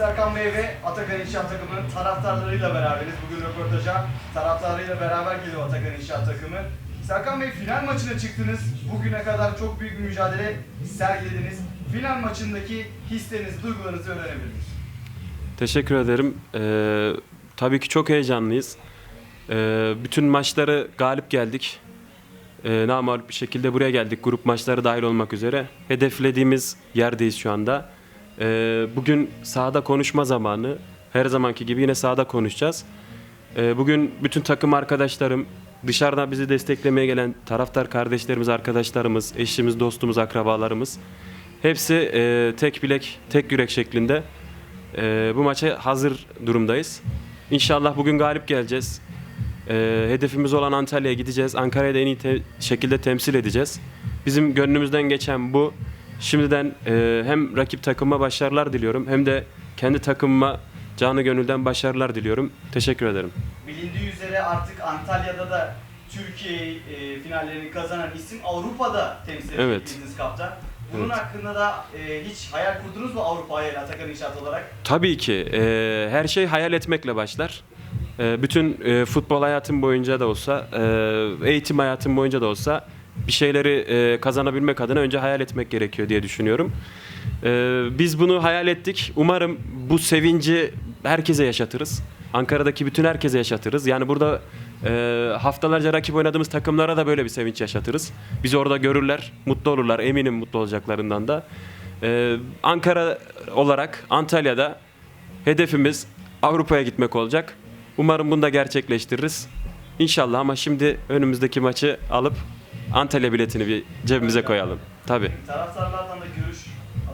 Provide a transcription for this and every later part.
Serkan Bey ve Atakan İnşaat takımının taraftarlarıyla beraberiz. Bugün röportaja taraftarlarıyla beraber geliyor Atakan İnşaat takımı. Serkan Bey final maçına çıktınız. Bugüne kadar çok büyük bir mücadele sergilediniz. Final maçındaki hislerinizi, duygularınızı öğrenebilir miyiz? Teşekkür ederim. Ee, tabii ki çok heyecanlıyız. Ee, bütün maçları galip geldik. Ee, namağlup bir şekilde buraya geldik. Grup maçları dahil olmak üzere. Hedeflediğimiz yerdeyiz şu anda. Ee, bugün sahada konuşma zamanı. Her zamanki gibi yine sahada konuşacağız. Ee, bugün bütün takım arkadaşlarım, dışarıdan bizi desteklemeye gelen taraftar kardeşlerimiz, arkadaşlarımız, eşimiz, dostumuz, akrabalarımız hepsi e, tek bilek, tek yürek şeklinde ee, bu maça hazır durumdayız. İnşallah bugün galip geleceğiz. Ee, hedefimiz olan Antalya'ya gideceğiz. Ankara'yı da en iyi te- şekilde temsil edeceğiz. Bizim gönlümüzden geçen bu. Şimdiden e, hem rakip takıma başarılar diliyorum hem de kendi takımıma canı gönülden başarılar diliyorum. Teşekkür ederim. Bilindiği üzere artık Antalya'da da Türkiye e, finallerini kazanan isim Avrupa'da temsil Evet. ettiğiniz kaptan. Bunun Evet. hakkında da e, hiç hayal kurdunuz mu Avrupa hayal Atakan İnşaat olarak? Tabii ki e, her şey hayal etmekle başlar. E, bütün e, futbol hayatım boyunca da olsa, e, eğitim hayatım boyunca da olsa bir şeyleri e, kazanabilmek adına önce hayal etmek gerekiyor diye düşünüyorum. E, biz bunu hayal ettik. Umarım bu sevinci herkese yaşatırız. Ankara'daki bütün herkese yaşatırız. Yani burada e, haftalarca rakip oynadığımız takımlara da böyle bir sevinç yaşatırız. Bizi orada görürler, mutlu olurlar. Eminim mutlu olacaklarından da. E, Ankara olarak Antalya'da hedefimiz Avrupa'ya gitmek olacak. Umarım bunu da gerçekleştiririz. İnşallah ama şimdi önümüzdeki maçı alıp Antalya biletini bir cebimize koyalım. Tabii. Taraftarlardan da görüş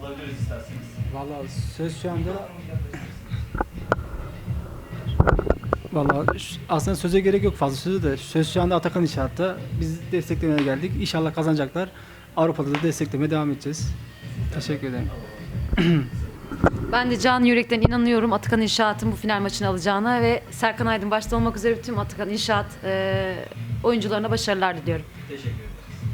alabiliriz isterseniz. Vallahi söz şu anda Vallahi ş- aslında söze gerek yok fazla sözü de söz şu anda Atakan İnşaat'ta biz desteklemeye geldik. İnşallah kazanacaklar. Avrupa'da da desteklemeye devam edeceğiz. Teşekkür ederim. Ben de can yürekten inanıyorum Atakan İnşaat'ın bu final maçını alacağına ve Serkan Aydın başta olmak üzere tüm Atakan İnşaat e, oyuncularına başarılar diliyorum. Teşekkür ederim.